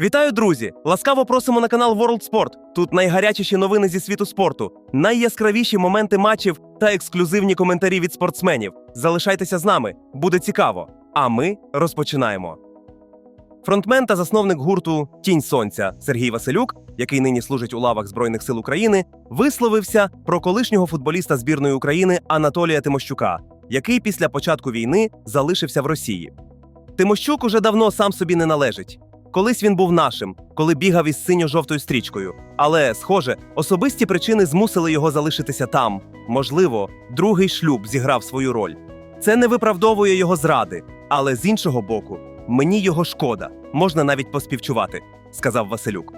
Вітаю, друзі! Ласкаво просимо на канал World Sport. Тут найгарячіші новини зі світу спорту, найяскравіші моменти матчів та ексклюзивні коментарі від спортсменів. Залишайтеся з нами, буде цікаво. А ми розпочинаємо. Фронтмен та засновник гурту Тінь Сонця Сергій Василюк, який нині служить у лавах Збройних сил України, висловився про колишнього футболіста збірної України Анатолія Тимощука, який після початку війни залишився в Росії. Тимощук уже давно сам собі не належить. Колись він був нашим, коли бігав із синьо-жовтою стрічкою. Але, схоже, особисті причини змусили його залишитися там. Можливо, другий шлюб зіграв свою роль. Це не виправдовує його зради, але з іншого боку, мені його шкода, можна навіть поспівчувати, сказав Василюк.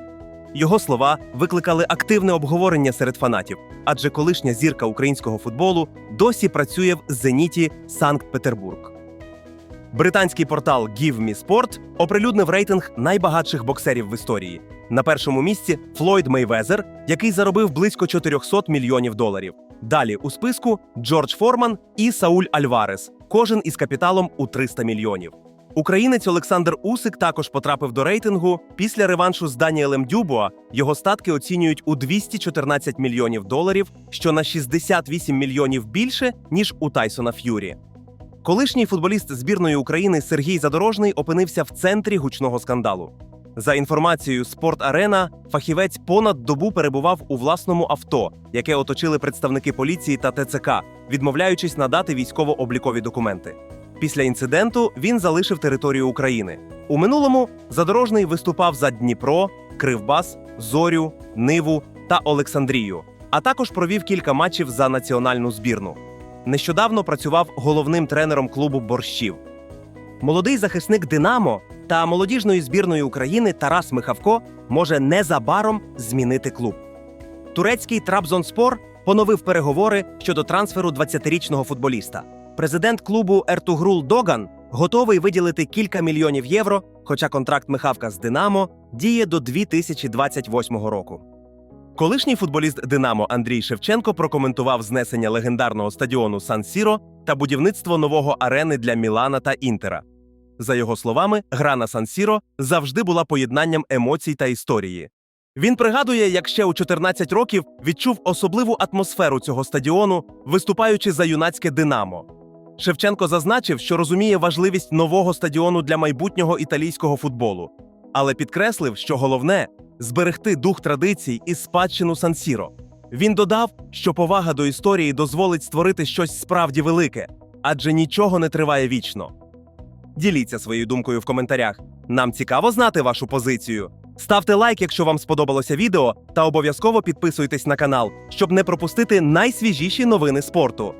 Його слова викликали активне обговорення серед фанатів, адже колишня зірка українського футболу досі працює в Зеніті Санкт-Петербург. Британський портал Give Me Sport оприлюднив рейтинг найбагатших боксерів в історії. На першому місці Флойд Мейвезер, який заробив близько 400 мільйонів доларів. Далі у списку Джордж Форман і Сауль Альварес, кожен із капіталом у 300 мільйонів. Українець Олександр Усик також потрапив до рейтингу. Після реваншу з Даніелем Дюбуа його статки оцінюють у 214 мільйонів доларів, що на 68 мільйонів більше ніж у Тайсона Ф'юрі. Колишній футболіст збірної України Сергій Задорожний опинився в центрі гучного скандалу. За інформацією Спорт Арена, фахівець понад добу перебував у власному авто, яке оточили представники поліції та ТЦК, відмовляючись надати військово-облікові документи. Після інциденту він залишив територію України. У минулому задорожний виступав за Дніпро, Кривбас, Зорю, Ниву та Олександрію, а також провів кілька матчів за національну збірну. Нещодавно працював головним тренером клубу борщів. Молодий захисник Динамо та молодіжної збірної України Тарас Михавко може незабаром змінити клуб. Турецький Трабзонспор поновив переговори щодо трансферу 20-річного футболіста. Президент клубу Ертугрул Доган готовий виділити кілька мільйонів євро, хоча контракт Михавка з Динамо діє до 2028 року. Колишній футболіст Динамо Андрій Шевченко прокоментував знесення легендарного стадіону Сан Сіро та будівництво нового арени для Мілана та Інтера. За його словами, гра на Сан Сіро завжди була поєднанням емоцій та історії. Він пригадує, як ще у 14 років відчув особливу атмосферу цього стадіону, виступаючи за юнацьке Динамо. Шевченко зазначив, що розуміє важливість нового стадіону для майбутнього італійського футболу, але підкреслив, що головне зберегти дух традицій і спадщину Сан-Сіро. Він додав, що повага до історії дозволить створити щось справді велике, адже нічого не триває вічно. Діліться своєю думкою в коментарях. Нам цікаво знати вашу позицію. Ставте лайк, якщо вам сподобалося відео, та обов'язково підписуйтесь на канал, щоб не пропустити найсвіжіші новини спорту.